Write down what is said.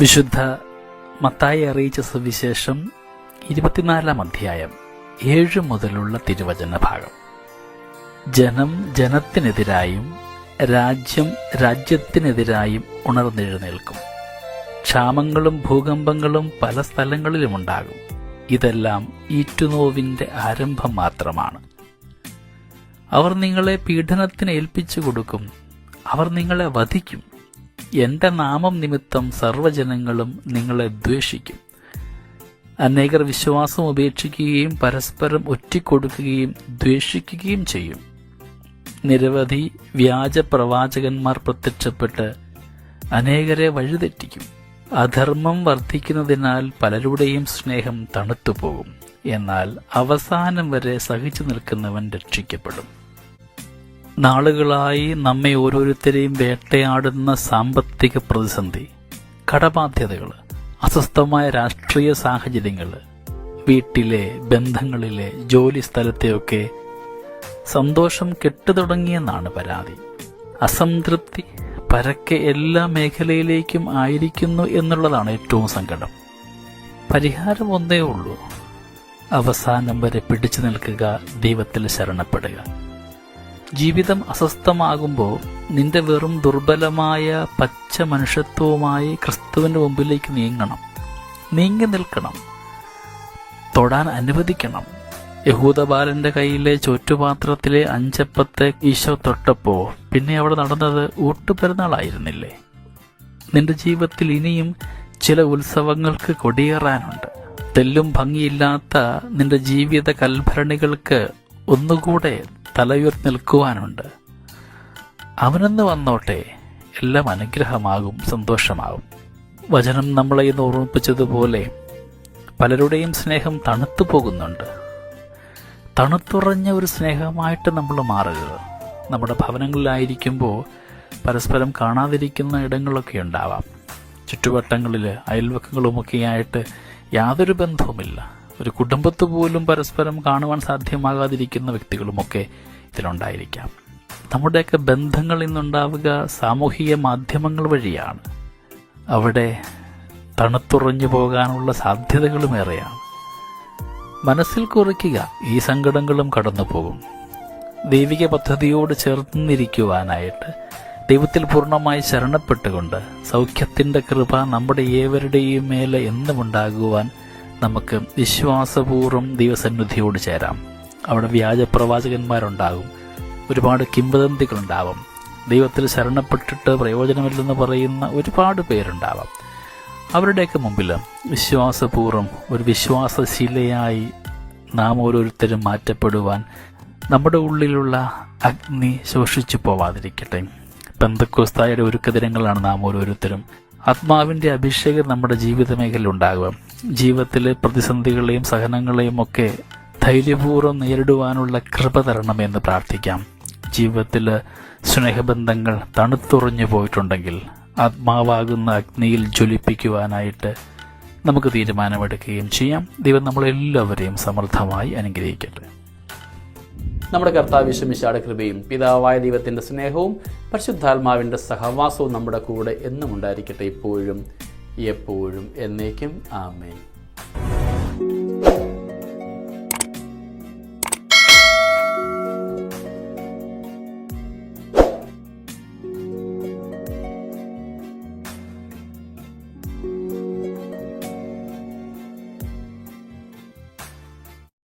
വിശുദ്ധ മത്തായി അറിയിച്ച സുവിശേഷം ഇരുപത്തിനാലാം അധ്യായം ഏഴ് മുതലുള്ള തിരുവചന ഭാഗം. ജനം ജനത്തിനെതിരായും രാജ്യം രാജ്യത്തിനെതിരായും ഉണർന്നെഴുന്നേൽക്കും. ക്ഷാമങ്ങളും ഭൂകമ്പങ്ങളും പല സ്ഥലങ്ങളിലുമുണ്ടാകും. ഇതെല്ലാം ഈറ്റുനോവിന്റെ ആരംഭം മാത്രമാണ്. അവർ നിങ്ങളെ പീഡനത്തിന് ഏൽപ്പിച്ചു കൊടുക്കും. അവർ നിങ്ങളെ വധിക്കും. എന്റെ നാമം നിമിത്തം സർവജനങ്ങളും നിങ്ങളെ ദ്വേഷിക്കും. അനേകർ വിശ്വാസം ഉപേക്ഷിക്കുകയും പരസ്പരം ഒറ്റിക്കൊടുക്കുകയും ദ്വേഷിക്കുകയും ചെയ്യും. നിരവധി വ്യാജ പ്രവാചകന്മാർ പ്രത്യക്ഷപ്പെട്ട് അനേകരെ വഴിതെറ്റിക്കും. അധർമ്മം വർദ്ധിക്കുന്നതിനാൽ പലരുടെയും സ്നേഹം തണുത്തുപോകും. എന്നാൽ അവസാനം വരെ സഹിച്ചു നിൽക്കുന്നവൻ രക്ഷിക്കപ്പെടും. നാളുകളായി നമ്മെ ഓരോരുത്തരെയും വേട്ടയാടുന്ന സാമ്പത്തിക പ്രതിസന്ധി കടബാധ്യതകൾ അസ്വസ്ഥമായ രാഷ്ട്രീയ സാഹചര്യങ്ങൾ വീട്ടിലെ ബന്ധങ്ങളിലെ ജോലി സ്ഥലത്തെയൊക്കെ സന്തോഷം കെട്ടുതുടങ്ങിയെന്നാണ് പരാതി. അസംതൃപ്തി പരക്കെ എല്ലാ മേഖലയിലേക്കും ആയിരിക്കുന്നു എന്നുള്ളതാണ് ഏറ്റവും സങ്കടം. പരിഹാരം ഒന്നേ ഉള്ളൂ. അവസാനം വരെ പിടിച്ചു നിൽക്കുക ദൈവത്തിൽ ശരണപ്പെടുക. ജീവിതം അസ്വസ്ഥമാകുമ്പോൾ നിന്റെ വെറും ദുർബലമായ പച്ച മനുഷ്യത്വവുമായി ക്രിസ്തുവിന്റെ മുമ്പിലേക്ക് നീങ്ങണം. നീങ്ങി നിൽക്കണം. തൊടാൻ അനുവദിക്കണം. യഹൂദബാലന്റെ കയ്യിലെ ചോറ്റുപാത്രത്തിലെ അഞ്ചപ്പത്തെ ഈശോ തൊട്ടപ്പോൾ പിന്നെ അവിടെ നടന്നത് ഊട്ടുപെരുന്നാളായിരുന്നില്ലേ? നിന്റെ ജീവിതത്തിൽ ഇനിയും ചില ഉത്സവങ്ങൾക്ക് കൊടിയേറാനുണ്ട്. തെല്ലും ഭംഗിയില്ലാത്ത നിന്റെ ജീവിത കൽഭരണികൾക്ക് ഒന്നുകൂടെ തലയുയർത്തി നിൽക്കുവാനുണ്ട്. അവനെന്ന് വന്നോട്ടെ എല്ലാം അനുഗ്രഹമാകും സന്തോഷമാകും. വചനം നമ്മളെ ഇന്ന് ഓർമ്മിപ്പിച്ചതുപോലെ പലരുടെയും സ്നേഹം തണുത്തു പോകുന്നുണ്ട്. തണുത്തുറഞ്ഞ ഒരു സ്നേഹമായിട്ട് നമ്മൾ മാറരുത് നമ്മുടെ ഭവനങ്ങളിലായിരിക്കുമ്പോൾ പരസ്പരം കാണാതിരിക്കുന്ന ഇടങ്ങളൊക്കെ ഉണ്ടാവാം. ചുറ്റുവട്ടങ്ങളിൽ അയൽവക്കങ്ങളുമൊക്കെയായിട്ട് യാതൊരു ബന്ധവുമില്ല. ഒരു കുടുംബത്ത് പോലും പരസ്പരം കാണുവാൻ സാധ്യമാകാതിരിക്കുന്ന വ്യക്തികളുമൊക്കെ ഇതിലുണ്ടായിരിക്കാം നമ്മുടെയൊക്കെ ബന്ധങ്ങൾ ഇന്നുണ്ടാവുക സാമൂഹിക മാധ്യമങ്ങൾ വഴിയാണ്. അവിടെ തണുത്തുറഞ്ഞു പോകാനുള്ള സാധ്യതകളും ഏറെയാണ്. മനസ്സിൽ കുറിക്കുക ഈ സങ്കടങ്ങളും കടന്നു പോകും ദൈവിക പദ്ധതിയോട് ചേർന്നിരിക്കുവാനായിട്ട് ദൈവത്തിൽ പൂർണമായി ശരണപ്പെട്ടുകൊണ്ട് സൗഖ്യത്തിന്റെ കൃപ നമ്മുടെ ഏവരുടെയും മേലെ എന്നുമുണ്ടാകുവാൻ നമുക്ക് വിശ്വാസപൂർവം ദൈവസന്നിധിയോട് ചേരാം. അവിടെ വ്യാജ പ്രവാചകന്മാരുണ്ടാകും. ഒരുപാട് കിംവദന്തികളുണ്ടാവും. ദൈവത്തിൽ ശരണപ്പെട്ടിട്ട് പ്രയോജനമില്ലെന്ന് പറയുന്ന ഒരുപാട് പേരുണ്ടാവാം. അവരുടെയൊക്കെ മുമ്പിൽ വിശ്വാസപൂർവം ഒരു വിശ്വാസശീലയായി നാം ഓരോരുത്തരും മാറ്റപ്പെടുവാൻ നമ്മുടെ ഉള്ളിലുള്ള അഗ്നി ശോഷിച്ചു പോവാതിരിക്കട്ടെ. പെന്തക്കോസ്തായുടെ ഒരുക്കദിനങ്ങളാണ് നാം ഓരോരുത്തരും. ആത്മാവിന്റെ അഭിഷേകം നമ്മുടെ ജീവിത മേഖലയിൽ ഉണ്ടാകുക. ജീവിതത്തിലെ പ്രതിസന്ധികളെയും സഹനങ്ങളെയും ഒക്കെ ധൈര്യപൂർവം നേരിടുവാനുള്ള കൃപ തരണമെന്ന് പ്രാർത്ഥിക്കാം. ജീവിതത്തിൽ സ്നേഹബന്ധങ്ങൾ തണുത്തുറഞ്ഞു പോയിട്ടുണ്ടെങ്കിൽ ആത്മാവാകുന്ന അഗ്നിയിൽ ജ്വലിപ്പിക്കുവാനായിട്ട് നമുക്ക് തീരുമാനമെടുക്കുകയും ചെയ്യാം. ദൈവം നമ്മളെല്ലാവരെയും സമൃദ്ധമായി അനുഗ്രഹിക്കട്ടെ. നമ്മുടെ കർത്താവ് വിഷമിശാടെ കൃപയും പിതാവായ ദൈവത്തിന്റെ സ്നേഹവും പരിശുദ്ധാത്മാവിന്റെ സഹവാസവും നമ്മുടെ കൂടെ എന്നും ഉണ്ടായിരിക്കട്ടെ ഇപ്പോഴും എപ്പോഴും എന്നേക്കും. ആമേൻ.